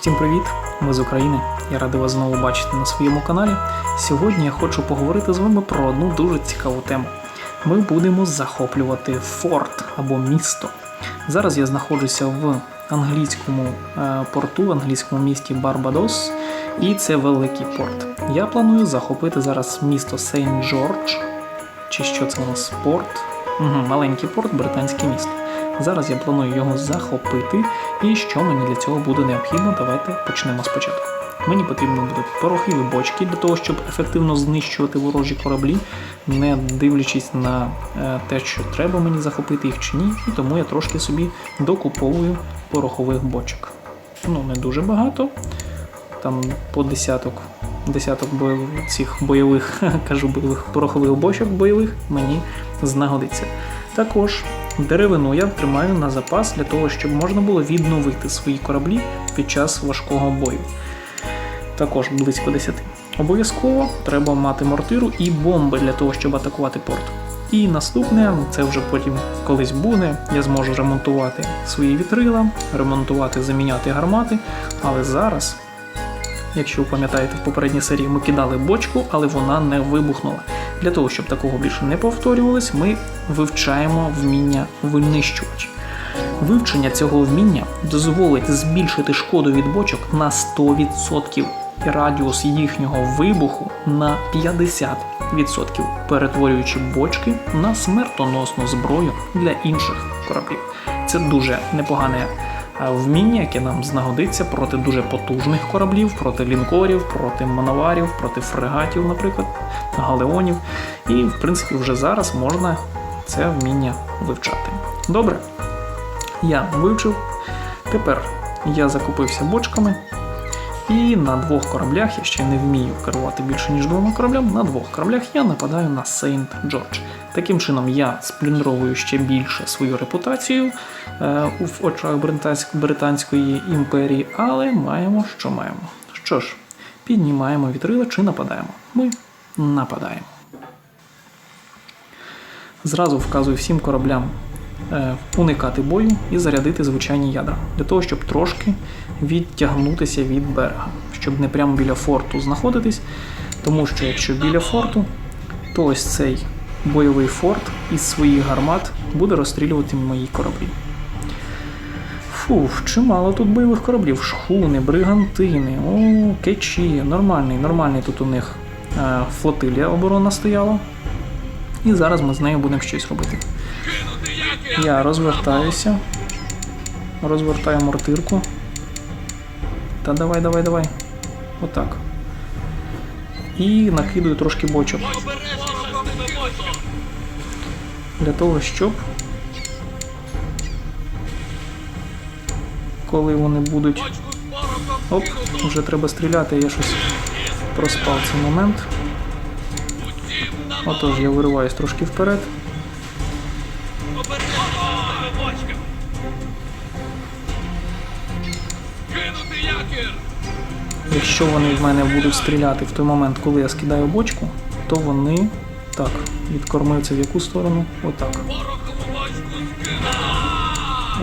Всім привіт! Ми з України. Я радий вас знову бачити на своєму каналі. Сьогодні я хочу поговорити з вами про одну дуже цікаву тему. Ми будемо захоплювати форт або місто. Зараз я знаходжуся в англійському е, порту, в англійському місті Барбадос, і це великий порт. Я планую захопити зараз місто Сейнт Джордж, чи що це у нас порт? Угу, маленький порт, британське місто. Зараз я планую його захопити, і що мені для цього буде необхідно, давайте почнемо спочатку. Мені потрібно будуть порохові бочки для того, щоб ефективно знищувати ворожі кораблі, не дивлячись на е, те, що треба мені захопити їх чи ні, і тому я трошки собі докуповую порохових бочок. Ну, не дуже багато, там по десяток, десяток цих бойових, кажу бойових порохових бочок бойових мені знагодиться. Також деревину я тримаю на запас для того, щоб можна було відновити свої кораблі під час важкого бою. Також близько 10. Обов'язково треба мати мортиру і бомби для того, щоб атакувати порт. І наступне, це вже потім колись буде, я зможу ремонтувати свої вітрила, ремонтувати, заміняти гармати. Але зараз, якщо ви пам'ятаєте, в попередній серії ми кидали бочку, але вона не вибухнула. Для того, щоб такого більше не повторювалось, ми вивчаємо вміння винищувач. Вивчення цього вміння дозволить збільшити шкоду від бочок на 100% і радіус їхнього вибуху на 50%, перетворюючи бочки на смертоносну зброю для інших кораблів. Це дуже непогане вміння, яке нам знагодиться проти дуже потужних кораблів, проти лінкорів, проти мановарів, проти фрегатів, наприклад, галеонів. І, в принципі, вже зараз можна це вміння вивчати. Добре, я вивчив. Тепер я закупився бочками. І на двох кораблях я ще не вмію керувати більше, ніж двома кораблями. На двох кораблях я нападаю на Сейнт Джордж. Таким чином я сплюндровую ще більше свою репутацію е, в очах Британської імперії, але маємо, що маємо. Що ж, піднімаємо вітрила чи нападаємо. Ми нападаємо. Зразу вказую всім кораблям е, уникати бою і зарядити звичайні ядра для того, щоб трошки відтягнутися від берега, щоб не прямо біля форту знаходитись. Тому що якщо біля форту, то ось цей бойовий форт із своїх гармат буде розстрілювати мої кораблі. Фух, чимало тут бойових кораблів. Шхуни, бригантини, о, кечі. Нормальний, нормальний тут у них е, флотилія оборона стояла. І зараз ми з нею будемо щось робити. Я розвертаюся. Розвертаю мортирку. Та давай, давай, давай. Отак. І накидую трошки бочок. Для того, щоб. Коли вони будуть. Оп, вже треба стріляти, я щось проспав цей момент. Отож, я вириваюсь трошки вперед. Якщо вони в мене будуть стріляти в той момент, коли я скидаю бочку, то вони так, відкормився в яку сторону? Отак.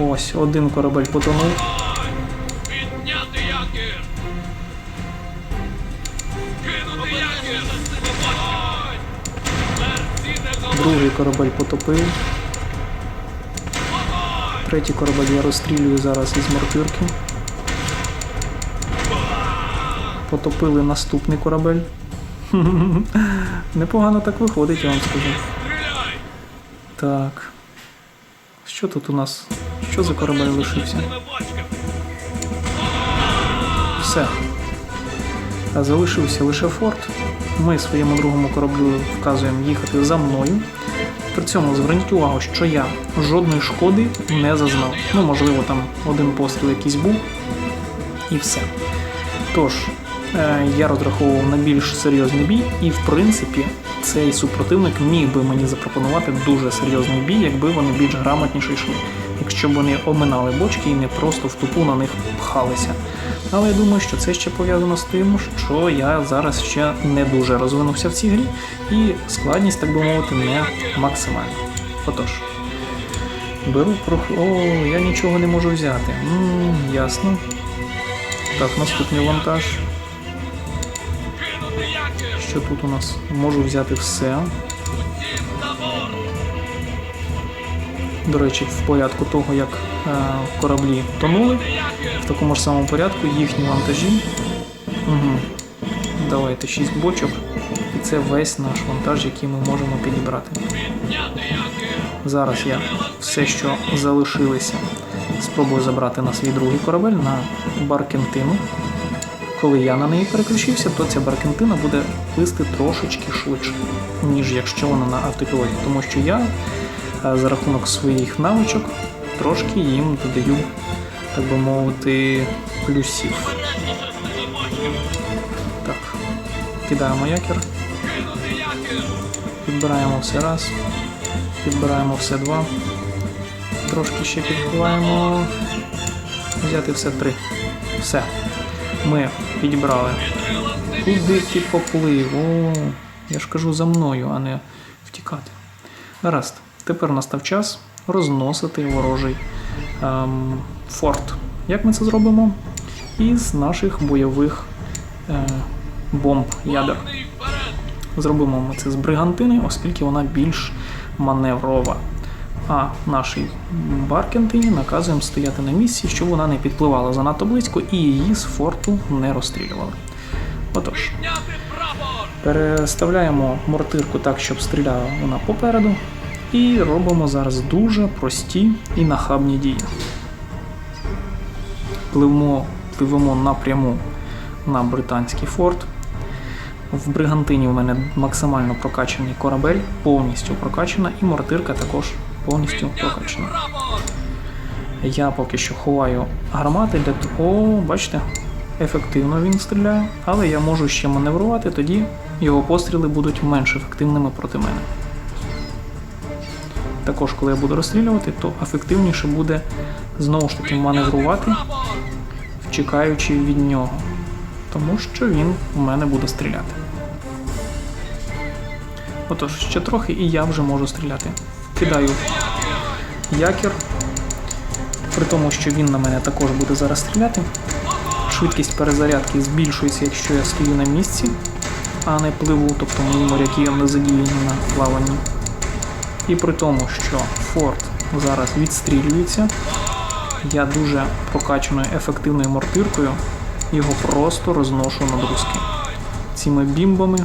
Ось, один корабель потонув. Другий корабель потопив. Третій корабель я розстрілюю зараз із мортирки. Потопили наступний корабель. Непогано так виходить, я вам скажу. Так. Що тут у нас? Що за корабель лишився? Все. Залишився лише форт. Ми своєму другому кораблю вказуємо їхати за мною. При цьому зверніть увагу, що я жодної шкоди не зазнав. Ну, можливо, там один постріл якийсь був, і все. Тож, я розраховував на більш серйозний бій, і в принципі цей супротивник міг би мені запропонувати дуже серйозний бій, якби вони більш грамотніше йшли. Якщо б вони оминали бочки і не просто в тупу на них пхалися. Але я думаю, що це ще пов'язано з тим, що я зараз ще не дуже розвинувся в цій грі, і складність, так би мовити, не максимальна. Отож, беру прох... О, я нічого не можу взяти. м ясно. Так, наступний вантаж. Що тут у нас? Можу взяти все. До речі, в порядку того, як е, кораблі тонули, в такому ж самому порядку їхні вантажі. Угу. Давайте 6 бочок. І це весь наш вантаж, який ми можемо підібрати. Зараз я все, що залишилося, спробую забрати на свій другий корабель на Баркентину. Коли я на неї переключився, то ця Баркентина буде плисти трошечки швидше, ніж якщо вона на автопілоті. Тому що я е, за рахунок своїх навичок трошки їм додаю, так би мовити, плюсів. Так, кидаємо якір. Підбираємо все раз. Підбираємо все два. Трошки ще підбиваємо. Взяти все три. Все. Ми підібрали. Куди ти поплив? О, я ж кажу за мною, а не втікати. Гаразд. Тепер настав час розносити ворожий ем, форт. Як ми це зробимо? Із наших бойових е, бомб ядер. Зробимо ми це з бригантини, оскільки вона більш маневрова. А нашій Баркентині наказуємо стояти на місці, щоб вона не підпливала занадто близько і її з форту не розстрілювали. Отож, переставляємо мортирку так, щоб стріляла вона попереду, і робимо зараз дуже прості і нахабні дії. Пливемо, пливемо напряму на британський форт. В бригантині у мене максимально прокачаний корабель, повністю прокачана, і мортирка також повністю прокачана. Я поки що ховаю гармати для того. О, бачите, ефективно він стріляє, але я можу ще маневрувати, тоді його постріли будуть менш ефективними проти мене. Також, коли я буду розстрілювати, то ефективніше буде знову ж таки маневрувати, втікаючи від нього. Тому що він у мене буде стріляти. Отож, ще трохи і я вже можу стріляти. Кидаю якір. При тому, що він на мене також буде зараз стріляти. Швидкість перезарядки збільшується, якщо я стою на місці, а не пливу, тобто мої моряки не задіяні на плаванні. І при тому, що форт зараз відстрілюється, я дуже прокачаною ефективною мортиркою його просто розношу на друзки. Цими бімбами.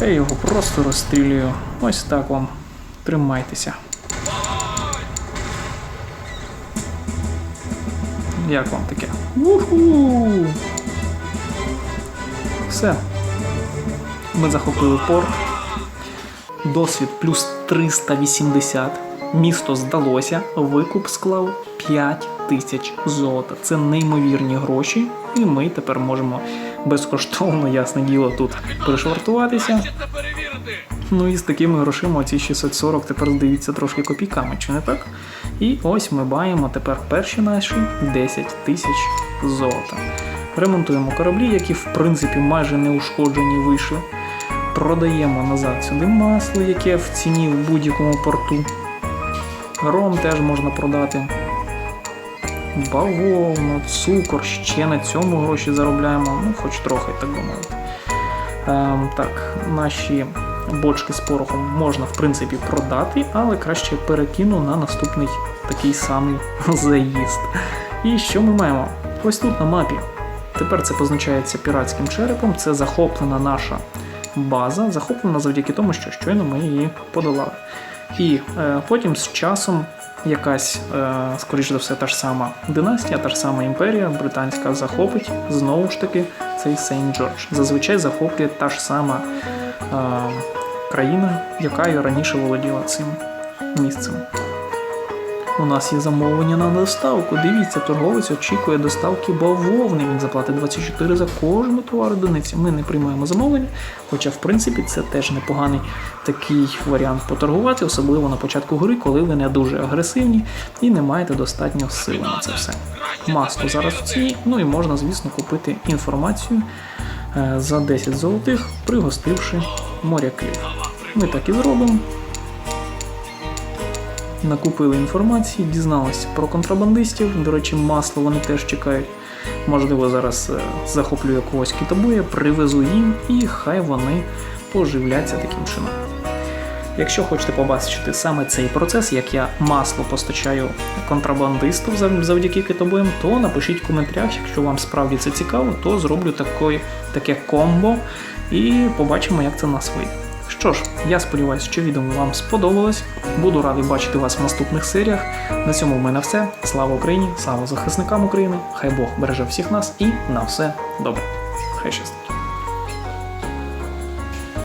Я його просто розстрілюю. Ось так вам. Тримайтеся. Як вам таке? Уху! Все. Ми захопили порт. Досвід плюс 380. Місто здалося. Викуп склав 5 тисяч золота. Це неймовірні гроші. І ми тепер можемо безкоштовно, ясне діло, тут пришвартуватися. Ну і з такими грошима ці 640 тепер здаються трошки копійками, чи не так? І ось ми маємо тепер перші наші 10 тисяч золота. Ремонтуємо кораблі, які в принципі майже неушкоджені вийшли. Продаємо назад сюди масло, яке в ціні в будь-якому порту. Ром теж можна продати. Бавовну, цукор, ще на цьому гроші заробляємо, ну хоч трохи, так би мовити. Ем, так, наші бочки з порохом можна в принципі продати, але краще перекину на наступний такий самий заїзд. І що ми маємо? Ось тут на мапі. Тепер це позначається піратським черепом. Це захоплена наша база, захоплена завдяки тому, що щойно ми її подолали. І е, потім з часом якась, е, скоріш за все, та ж сама династія, та ж сама імперія британська захопить знову ж таки цей Сейнт Джордж. Зазвичай захоплює та ж сама країна, яка і раніше володіла цим місцем. У нас є замовлення на доставку. Дивіться, торговець очікує доставки бавовни. Він заплатить 24 за кожну товар одиницю. Ми не приймаємо замовлення, хоча, в принципі, це теж непоганий такий варіант поторгувати, особливо на початку гри, коли ви не дуже агресивні і не маєте достатньо сили на це все. Масло зараз в ціні, ну і можна, звісно, купити інформацію за 10 золотих, пригостивши моряків. Ми так і зробимо. накупили інформації, дізналися про контрабандистів. До речі, масло вони теж чекають. Можливо, зараз е, захоплю якогось китобоя, привезу їм, і хай вони поживляться таким чином. Якщо хочете побачити саме цей процес, як я масло постачаю контрабандисту завдяки китобоям, то напишіть в коментарях, якщо вам справді це цікаво, то зроблю такої, таке комбо і побачимо, як це нас вийде. Що ж, я сподіваюся, що відео вам сподобалось. Буду радий бачити вас в наступних серіях. На цьому в мене все. Слава Україні, слава захисникам України. Хай Бог береже всіх нас і на все добре. Хай щастить.